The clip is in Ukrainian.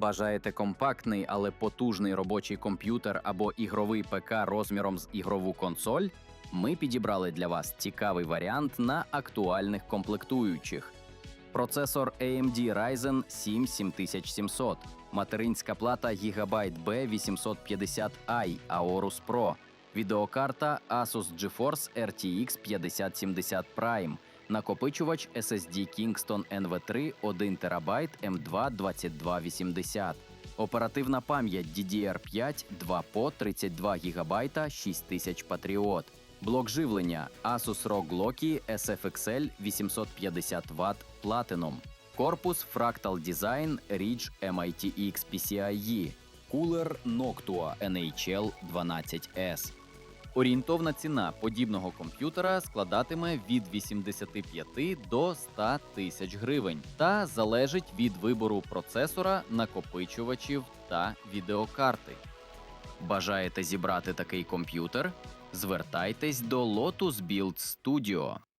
Бажаєте компактний, але потужний робочий комп'ютер або ігровий ПК розміром з ігрову консоль? Ми підібрали для вас цікавий варіант на актуальних комплектуючих. Процесор AMD Ryzen 7 7700, материнська плата Gigabyte B850i Aorus Pro, відеокарта Asus GeForce RTX 5070 Prime, накопичувач SSD Kingston NV3 1 ТБ M2 2280, оперативна пам'ять DDR5 2 по 32 ГБ 6000 Patriot, блок живлення Asus ROG Loki SFXL 850 Вт Platinum, корпус Fractal Design Ridge MITX PCIe, кулер Noctua NHL 12S. Орієнтовна ціна подібного комп'ютера складатиме від 85 до 100 тисяч гривень та залежить від вибору процесора, накопичувачів та відеокарти. Бажаєте зібрати такий комп'ютер? Звертайтесь до Lotus Build Studio.